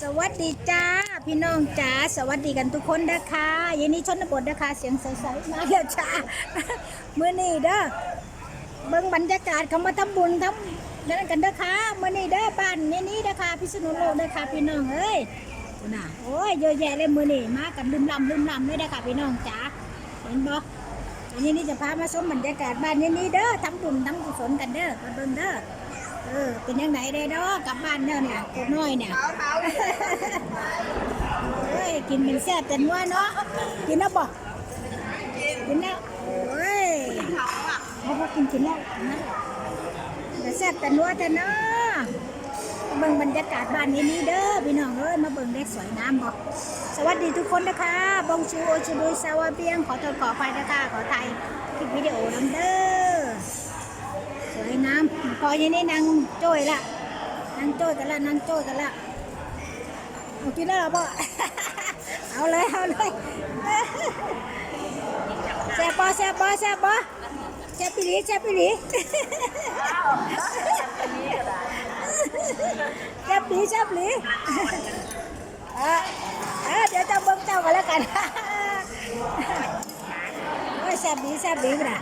สวัสดีจ้า พี่น้องจ๋าสวัสดีกันทุกคนนะคะยินนี้ชนบทนะคะ เสียงใสๆมาแล้วจ้ามื่อนี้เด้อเบิ่งบรรยากาศเขามาทำบุญทำนั่นกันเด้อค่ะมื่อนี้เด้อบ้านนี้นี้เด้อค่ะพิษณุโลกเด้อค่ะพี่น้องเอ้ยน่ะโอ้ยเยอะแยะเลยมื่อนี้มากันลืมลำลืมลำเลยเด้อค่ะพี่น้องจ๋าเห็นบ่วันนี้จะพามาชมบรรยากาศบ้านนี้นี้เด้อทำบุญทำกุศลกันเด้อมาเบิ่งเด้อ เออ เป็นยังไงเด้อเด้อกลับบ้านเด้อเนี่ยกูน้อยเนี่ยเฮ้ย กินเป็นแซ่บแต่นัวเนาะ กินแล้วบ่กินแล้วโอ้ยเขาบอกกินกินแล้วนะแต่แซ่บแต่นัวแต่เนาะเบิ่งบรรยากาศบ้านนี้นี่เด้อพี่น้องเอ้ยมาเบิ่งได้สวยงามบ่สวัสดีทุกคนนะคะบองชูโอชูดุยสวาเบียงขอโทษขออภัยนะคะขอไทยคลิปวิดีโอนำเด้อ สวยงามพออย่างนี้นางโจ้ยละนางโจ้ยกันละนางโจ้ยกันละเอากินแล้วเหรอพ่อเอาเลยเอาเลยแซ่บปอแซ่บปอแซ่บปอแซ่บปีหลีแซ่บปีหลีแซ่บปีแซ่บปีหลีเออเออเดี๋ยวจ้าเบิ้งเจ้ากันแล้วกันโอ้ยแซ่บดีแซ่บดีป่ะ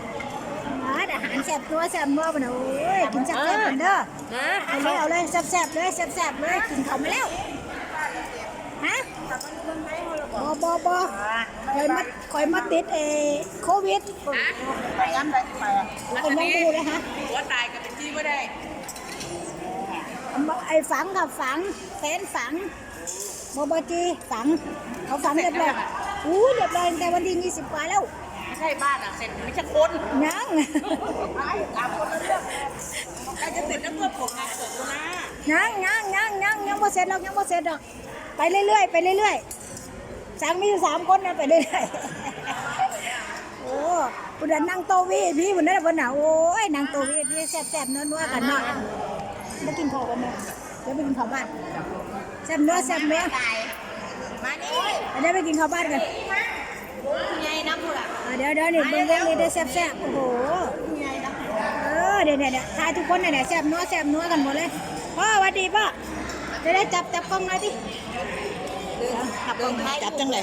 มาอาหารแซ่บตัวแซ่บนัวป่ะนะโอ้ยกินแซ่บแซ่บกันเด้อนะเอาเลยเอาเลยแซ่บๆเลยแซ่บๆเลยกินเขาวมาแล้วฮะบอบอบอคอยมาคอยมาติดเอโควิดไปย้ำไปไปอะเป็นยังดูเลยฮะหัวตายกับเป็นที่ไม่ได้ไอ้ฝังกับฝังแฟนฝังบอบจีฝังเขาฝังเรียบร้อยอู้เรียบร้อยตั้งแต่วันที่ยี่สิบกว่าแล้วไม่ ใช่บ้านอะเสร็จไม่ใช่คนยังตามคนละเรื่องใครจะเสร็จแล้วเพื่อผมงานเกิดกูนะยังยังยังยังยังบ่เสร็จหรอกยังบ่เสร็จหรอกไปเรื่อยๆไปเรื่อยๆสั่งมีอยู่สามคนนะไปเรื่อยๆโอ้ปุ่นนะนั่งโตวีพี่ปุ่นนั่นปุ่นน่ะโอ้ยนั่งโตวีพี่แซ่บๆนัวๆกันเนาะมากินข้าวกันเนาะเดี๋ยวไปกินข้าวบ้านแซ่บเนื้อแซ่บเนื้อมานี่เดี๋ยวไปกินข้าวบ้านกัน ดอะอะเดี๋ยวเดี๋ยวนี่เบิ่งเบิ่งนี่ได้แซ่บๆโอ้โหคุณยายน้ำหมดเออเดี๋ยวเดี๋ยวเดี๋ยวทายทุกคนน่ะเนี่ยแซ่บนัวแซ่บนัวกันหมดเลยพ่อสวัสดีพ่อจะได้จับจับกล้องหน่อยดิขับลงจับจังเลย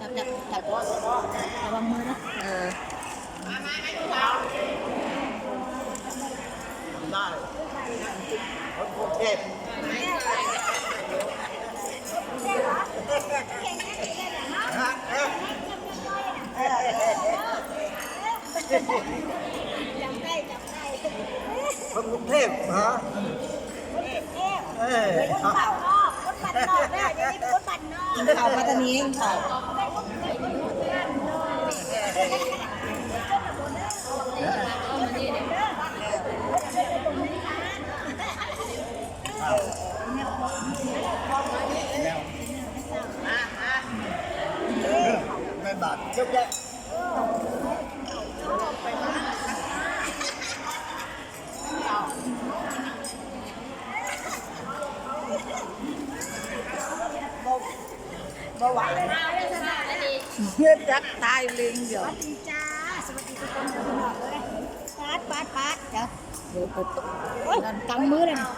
จับจับจับระวังมือนะเออได้เด็ด จับได้จับได้คนกรุงเทพฮะเออคนบ้านนอกคนบ้านนอกเนี่ยเดี๋ยวนี้คนบ้านนอกกินข้าวมาตอนนี้ข้าวแม่บาทเยอะแยะ เมื่อวานเพื่อนรักตายลิงเดี๋ยวสวัสดีจ้าสวัสดีทุกคนทุกคนเลยปาดปาดปาดเดี๋ยวโอ้ยกำมือเลยนะ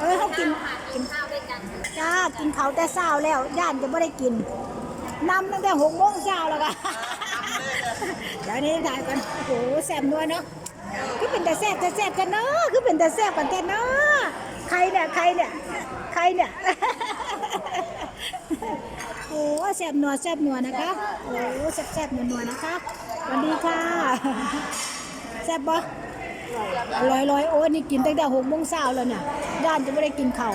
เออเขากินกินข้าวด้วยกันจ้ากินข้าวแต่เช้าแล้วย่านจะไม่ได้กินนำตั้งแต่หกโมงเช้าแล้วก็เดี๋ยวนี้ถ่ายกันโอ้โหแซ่บนัวเนาะคือเป็นแต่แซ่บแต่แซ่บกันเนาะคือเป็นแต่แซ่บกันแต่เนาะใครเนี่ยใครเนี่ยใครเนี่ย โอ้แซ่บนัวแซ่บนัวนะคะ โอ้แซ่บแซ่บนัวนัวนะคะสวัสดีค่ะแซ่บปะอร่อยลอยโอ้ยนี่กินตั้งแต่หกโมงเช้าแล้วเนี่ยด้านจะไม่ได้กินข้าว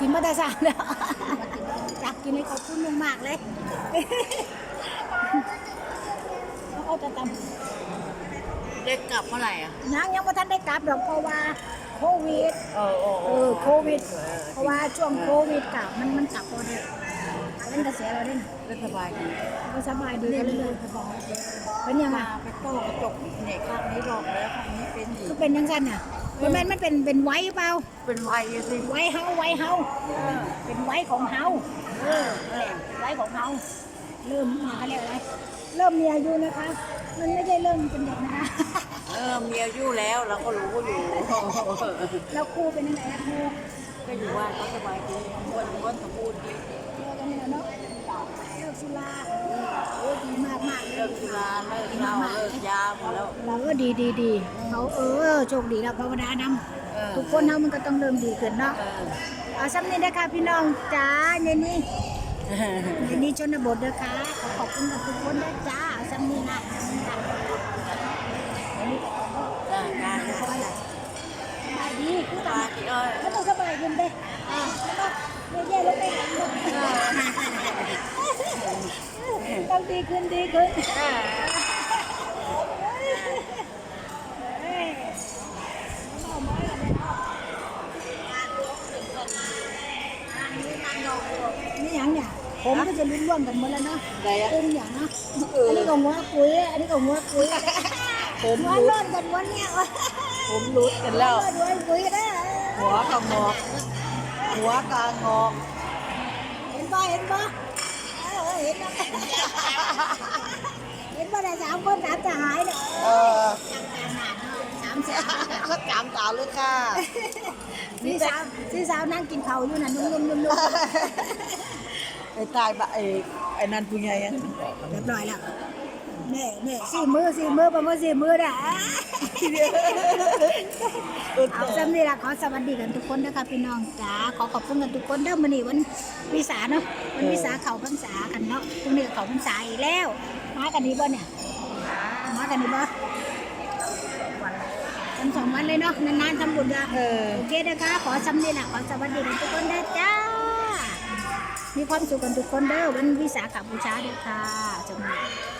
กินมาแต่เช้าแล้วอยากกินเลยขอบคุณมากๆเลยเอาจะตำเด็กกลับเมื่อไหร่อะยังยังไม่ทันได้กลับหรอกเพราะว่าโควิดเออโอ้เออโควิด เพราะว่าช่วงโควิดกลับมันมันกลับพอดี เล่นกระแสเราเล่นเล่นสบายดีก็สบายดีกันเลยเป็นยังไงมาไปโต้กระจกเนี่ยข้างนี้ลองแล้วข้างนี้เป็นอีก็กเป็นยังไงเนี่ยมันมันมันเป็นเป็นไว้เปล่า เป็นวัยสิไว้เฮาไว้เฮาเป็นไว้ของเฮาเออนั่นแหละไว้ของเฮาเริ่มเขาเรียกอะไรเริ่มมีอายุนะคะ มันไม่ได้เริ่มเป็นเด็กนะคะเออมีอายุแล้วเราก็รู้อยู่แล้วครูเป็นยังไงนะครูก็อยู่ว่าเขาสบายดีวันวคนสมบูรณ์ดี เจอกันเนี่ยเนาะเลิกสุราโอ้ดีมากมากๆเลเลิยกสุราเลิกเหล้าเลิกยาหมดแล้วเราก็ดีดีดีเขาเออโชคดีแล้วภาวนานำเออทุกคนเฮามันก็ต้องเริ่มดีขึ้นเนาะเออเอาซ้ำนี้นะคะพี่น้องจ้าเนนี่เนนี่ชนบทเด้อค่ะขอขอบคุณกับทุกคนด้วยจ้าเอาซ้ำนี้นะซ้ำนี้นะอันนี้ก็ขอจ้าจ้าสบายดีคือจ้าตาที่เอ้ยแล้วต้องสบายขึ้นเด้อ่าแล้วก็เย่ๆลงไปหลังลงต้อง ดีขึ้นดีขึ้นเออเอ้ยเอาไม้กันเลยเนาะนี่หยังเนี่ยผมก็จะลุ้นร่วมกันหมดแล้วเนาะไหนอะเป็นอย่างเนาะอันนี้ก็หัวคุยอันนี้ก็หัวคุยผมหัวรุดร้อนกันวันเนี้ยผมรุดกันแล้วหัวคุยได้หัวกระงอกหัวกลางงอกเห็นป่ะเห็นป่ะ เออเห็นนะเห็นป่ะแต่สามคนสามจะหายเนี่ยเออสามแสนก็จามตาเลยค่ะสีสาวสีสาวนั่งกินข้าวอยู่น่ะนุ่มๆนุ่มๆไอ้ตายบะไอ้ไอ้นั่นผู้ใหญ่อะเรียบร้อยแล้ว นี่นี่สี่มือสี่มือประมาณสี่มือน่ะเอาซ้ำนี่ละขอสวัสดีกันทุกคนนะคะพี่น้องจ๋าขอขอบคุณกันทุกคนเด้อมื้อนี้วันวิสาเนาะวันวิสาเขาพรรษากันเนาะพรุ่งนี้ก็เขาพรรษาอีกแล้วมากันดีบ่เนี่ยมากันดีบ่วันสองวันเลยเนาะนานๆทำบุญกันเออโอเคนะคะขอซ้ำนี่ละขอสวัสดีกันทุกคนได้อจ้ามีความสุขกันทุกคนเด้อวันวิสาขบูชาเด้อค่ะจำ